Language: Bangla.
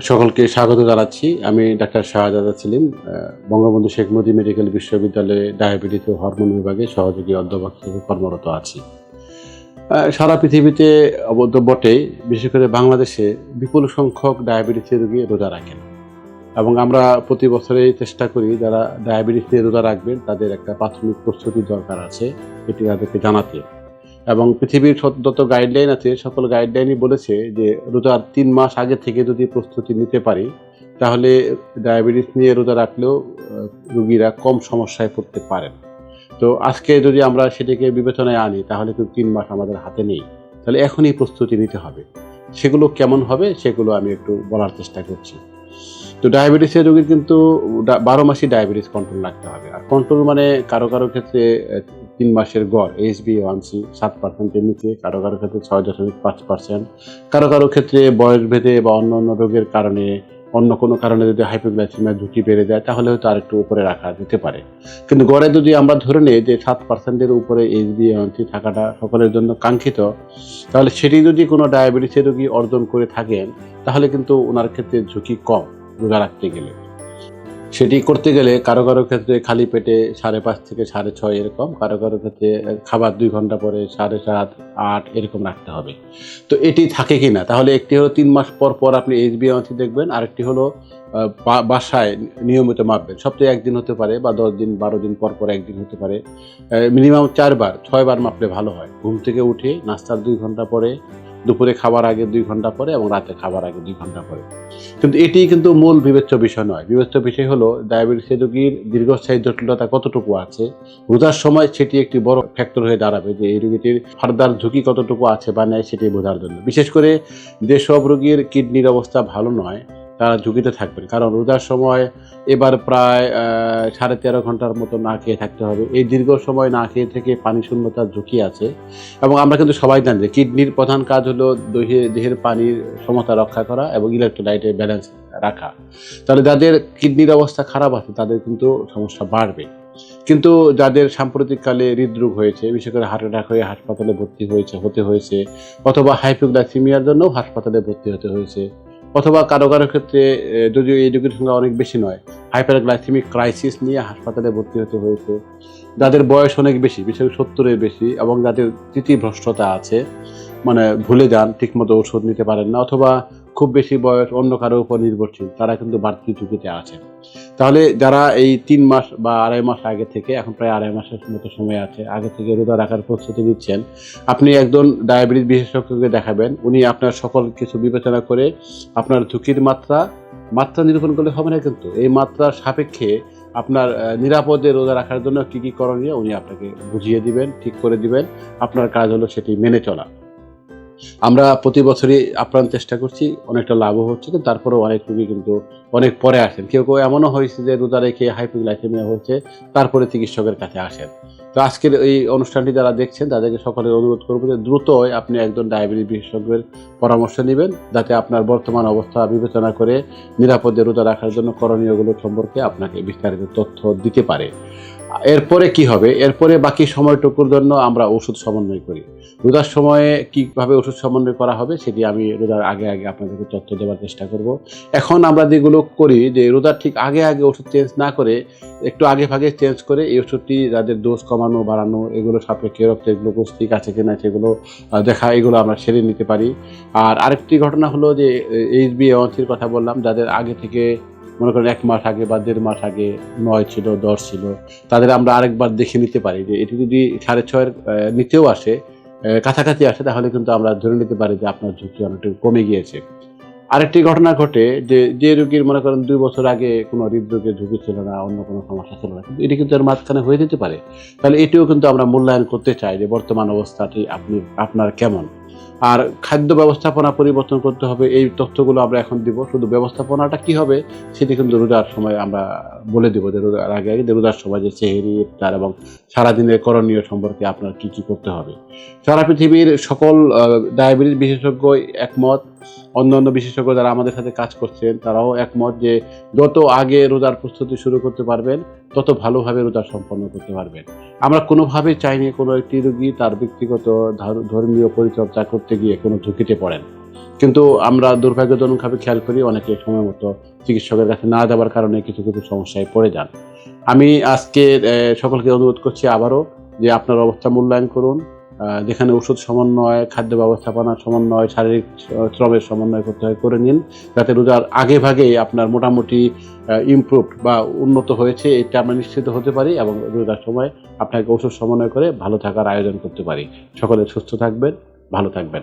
সকলকে স্বাগত জানাচ্ছি। আমি ডাক্তার শাহজাদা ছিলাম বঙ্গবন্ধু শেখ মুজিব মেডিকেল বিশ্ববিদ্যালয়ে ডায়াবেটিস ও হরমোন বিভাগে সহযোগী অধ্যাপক হিসেবে কর্মরত আছি। সারা পৃথিবীতে অবশ্য বটে, বিশেষ করে বাংলাদেশে বিপুল সংখ্যক ডায়াবেটিসের রোগী রোজা রাখেন। এবং আমরা প্রতি বছরেই চেষ্টা করি, যারা ডায়াবেটিস নিয়ে রোজা রাখবেন, তাদের একটা প্রাথমিক প্রস্তুতির দরকার আছে, এটি তাদেরকে জানাতে। এবং পৃথিবীর যত গাইডলাইন আছে, সকল গাইডলাইনই বলেছে যে রোজার তিন মাস আগে থেকে যদি প্রস্তুতি নিতে পারি, তাহলে ডায়াবেটিস নিয়ে রোজা রাখলেও রুগীরা কম সমস্যায় পড়তে পারেন তো আজকে যদি আমরা সেটাকে বিবেচনায় আনি, তাহলে কিন্তু তিন মাস আমাদের হাতে নেই। তাহলে এখনই প্রস্তুতি নিতে হবে। সেগুলো কেমন হবে, সেগুলো আমি একটু বলার চেষ্টা করছি। তো ডায়াবেটিসের রোগীর কিন্তু বারো মাসই ডায়াবেটিস কন্ট্রোল রাখতে হবে। আর কন্ট্রোল মানে কারও কারও ক্ষেত্রে তিন মাসের গড়। এইচ বি ওয়ান সি সাত পার্সেন্টের নিচে কারও কারও ক্ষেত্রে ছয় দশমিক পাঁচ পার্সেন্ট কারও কারও ক্ষেত্রে বয়স ভেদে বা অন্য অন্য রোগের কারণে, অন্য কোনো কারণে যদি হাইপোগ্লাইসিমিয়ার ঝুঁকি বেড়ে যায়, তাহলে হয়তো আরেকটু উপরে রাখা যেতে পারে। কিন্তু গড়ে যদি আমরা ধরে নিই যে সাত পার্সেন্টের উপরে এইচ বি ওয়ান সি থাকাটা সকলের জন্য কাঙ্ক্ষিত, তাহলে সেটি যদি কোনো ডায়াবেটিসের রোগী অর্জন করে থাকেন, তাহলে কিন্তু ওনার ক্ষেত্রে ঝুঁকি কম রোজা রাখতে গেলে। সেটি করতে গেলে কারও কারও ক্ষেত্রে খালি পেটে সাড়ে পাঁচ থেকে সাড়ে ছয় এরকম, কারও কারও ক্ষেত্রে খাবার দুই ঘণ্টা পরে সাড়ে সাত, আট এরকম রাখতে হবে। তো এটি থাকে কি না তাহলে একটি হলো তিন মাস পর পর আপনি এইচ বিএমসি দেখবেন, আরেকটি হলো বাসায় নিয়মিত মাপবেন। সপ্তাহে একদিন হতে পারে বা দশ দিন, বারো দিন পর পর একদিন হতে পারে। মিনিমাম চারবার ছয়বার মাপলে ভালো হয়। ঘুম থেকে উঠে নাস্তার দুই ঘণ্টা পরে, দুপুরে খাবার আগে দুই ঘণ্টা পরে এবং রাতে খাবার আগে দুই ঘণ্টা পরে। কিন্তু এটি কিন্তু মূল বিবেচ্য বিষয় নয়। বিবেচ্য বিষয় হলো ডায়াবেটিস রোগীর দীর্ঘস্থায়ী জটিলতা কতটুকু আছে রোজার সময় সেটি একটি বড় ফ্যাক্টর হয়ে দাঁড়াবে যে এই রোগীটির ফার্দার ঝুঁকি কতটুকু আছে বা নেয় সেটি বোঝার জন্য। বিশেষ করে যেসব রোগীর কিডনির অবস্থা ভালো নয় ঝুঁকিতে থাকবেন। কারণ রোজার সময় এবার প্রায় সাড়ে তেরো ঘণ্টার মতো না খেয়ে থাকতে হবে। এই দীর্ঘ সময় না খেয়ে থেকে পানি শূন্যতার ঝুঁকি আছে। এবং আমরা কিন্তু সবাই জানি যে কিডনির প্রধান কাজ হলো দেহে, দেহের পানির সমতা রক্ষা করা এবং ইলেকট্রোলাইটের ব্যালেন্স রাখা। তাহলে যাদের কিডনির অবস্থা খারাপ আছে, তাদের কিন্তু সমস্যা বাড়বে। কিন্তু যাদের সাম্প্রতিককালে হৃদরোগ হয়েছে, বিশেষ করে হার্ট অ্যাটাক হয়ে হাসপাতালে ভর্তি হয়েছে, হতে হয়েছে, অথবা হাইপোগ্লাইসিমিয়ার জন্যও হাসপাতালে ভর্তি হতে হয়েছে অথবা কারও কারও ক্ষেত্রে যদিও এই সংখ্যা অনেক বেশি নয় হাইপারগ্লাইসেমিক ক্রাইসিস নিয়ে হাসপাতালে ভর্তি হতে হয়েছে। যাদের বয়স অনেক বেশি, বিশেষ সত্তরের বেশি, এবং যাদের ভ্রষ্টতা আছে মানে ভুলে যান, ঠিকমতো ওষুধ নিতে পারেন না, অথবা খুব বেশি বয়স অন্য কারও উপর নির্ভরশীল, তারা কিন্তু বাড়তি ঝুঁকিতে আছে। তাহলে যারা এই তিন মাস বা আড়াই মাস আগে থেকে, এখন প্রায় আড়াই মাসের মতো সময় আছে, আগে থেকে রোজা রাখার প্রস্তুতি নিচ্ছেন, আপনি একজন ডায়াবেটিস বিশেষজ্ঞকে দেখাবেন। উনি আপনার সকল কিছু বিবেচনা করে আপনার ঝুঁকির মাত্রা মাত্রা নিরূপণ করলে হবে না কিন্তু, এই মাত্রার সাপেক্ষে আপনার নিরাপদে রোজা রাখার জন্য কী কী করণীয়, উনি আপনাকে বুঝিয়ে দিবেন, ঠিক করে দিবেন। আপনার কাজ হলো সেটি মেনে চলা। আমরা প্রতি বছরই আপ্রাণ চেষ্টা করছি, অনেকটা লাভও হচ্ছে, কিন্তু তারপরেও অনেক রুগী কিন্তু অনেক পরে আসেন। কেউ কেউ এমনও হয়েছে যে রোজা রেখে হাইপোগ্লাইসেমিয়া হয়েছে, তারপরে চিকিৎসকের কাছে আসেন। তো আজকের এই অনুষ্ঠানটি যারা দেখছেন, তাদেরকে সকলে অনুরোধ করব যে দ্রুতই আপনি একজন ডায়াবেটিস বিশেষজ্ঞের পরামর্শ নেবেন, যাতে আপনার বর্তমান অবস্থা বিবেচনা করে নিরাপদে রোজা রাখার জন্য করণীয়গুলো সম্পর্কে আপনাকে বিস্তারিত তথ্য দিতে পারে। এরপরে কি হবে? এরপরে বাকি সময়টুকুর জন্য আমরা ওষুধ সমন্বয় করি। রোজার সময়ে কীভাবে ওষুধ সমন্বয় করা হবে সেটি আমি রোজার আগে আগে আপনাদেরকে তথ্য দেওয়ার চেষ্টা করব। এখন আমরা যেগুলো করি যে রোজার ঠিক আগে আগে ওষুধ চেঞ্জ না করে, একটু আগে ভাগে চেঞ্জ করে এই ওষুধটি যাদের ডোজ কমানো, বাড়ানো, এগুলো সাপেক্ষে রক্তের গ্লুকোজ ঠিক আছে কিনা সেগুলো দেখা, এগুলো আমরা সেরে নিতে পারি। আর আরেকটি ঘটনা হলো যে এইচ বি কথা বললাম, যাদের আগে থেকে, মনে করেন এক মাস আগে বা দেড় মাস আগে নয় ছিল, দশ ছিল, তাদের আমরা আরেকবার দেখে নিতে পারি যে, এটি যদি সাড়ে ছয়ের নিচেও আসে কাছাকাছি আসে, তাহলে কিন্তু আমরা ধরে নিতে পারি যে, আপনার ঝুঁকি অনেকটা কমে গিয়েছে। আরেকটি ঘটনা ঘটে যে যে রোগীর মনে করেন দুই বছর আগে কোনো হৃদরোগে ঝুঁকি ছিল না, অন্য কোনো সমস্যা ছিল না, কিন্তু এটি কিন্তু এর মাঝখানে হয়ে যেতে পারে। তাহলে এটিও কিন্তু আমরা মূল্যায়ন করতে চাই যে বর্তমান অবস্থাটি আপনি, আপনার কেমন? আর খাদ্য ব্যবস্থাপনা পরিবর্তন করতে হবে, এই তথ্যগুলো আমরা এখন দিব। শুধু ব্যবস্থাপনাটা কি হবে, সেটি কিন্তু রোজার সময় আমরা বলে দিব যে রোজার আগে আগে রোজার সময় যে চেহারি ইফতার এবং সারাদিনের করণীয় সম্পর্কে আপনার কি কি করতে হবে। সারা পৃথিবীর সকল ডায়াবেটিস বিশেষজ্ঞ একমত। অন্যান্য বিশেষজ্ঞ যারা আমাদের সাথে কাজ করছেন, তারাও একমত যে যত আগে রোজার প্রস্তুতি শুরু করতে পারবেন তত ভালোভাবে রোজা সম্পন্ন করতে পারবেন। আমরা কোনোভাবেই চাইনি কোনো একটি রোগী তার ব্যক্তিগত ধর- ধর্মীয় পরিচর্যা করতে গিয়ে কোনো ঝুঁকিতে পড়েন। কিন্তু আমরা দুর্ভাগ্যজনকভাবে খেয়াল করি অনেকে সময় মতো চিকিৎসকের কাছে না যাওয়ার কারণে কিছু কিছু সমস্যায় পড়ে যান। আমি আজকে সকলকে অনুরোধ করছি আবারও যে আপনার অবস্থা মূল্যায়ন করুন। যেখানে ওষুধ সমন্বয়, খাদ্য ব্যবস্থাপনা সমন্বয়, শারীরিক শ্রমের সমন্বয় করতে হয়, করে নিন। যাতে রোজার আগে ভাগে আপনার মোটামুটি ইমপ্রুভ বা উন্নত হয়েছে, এটা আমরা নিশ্চিত হতে পারি এবং রোজার সময় আপনাকে ওষুধ সমন্বয় করে ভালো থাকার আয়োজন করতে পারি। সকলে সুস্থ থাকবেন, ভালো থাকবেন।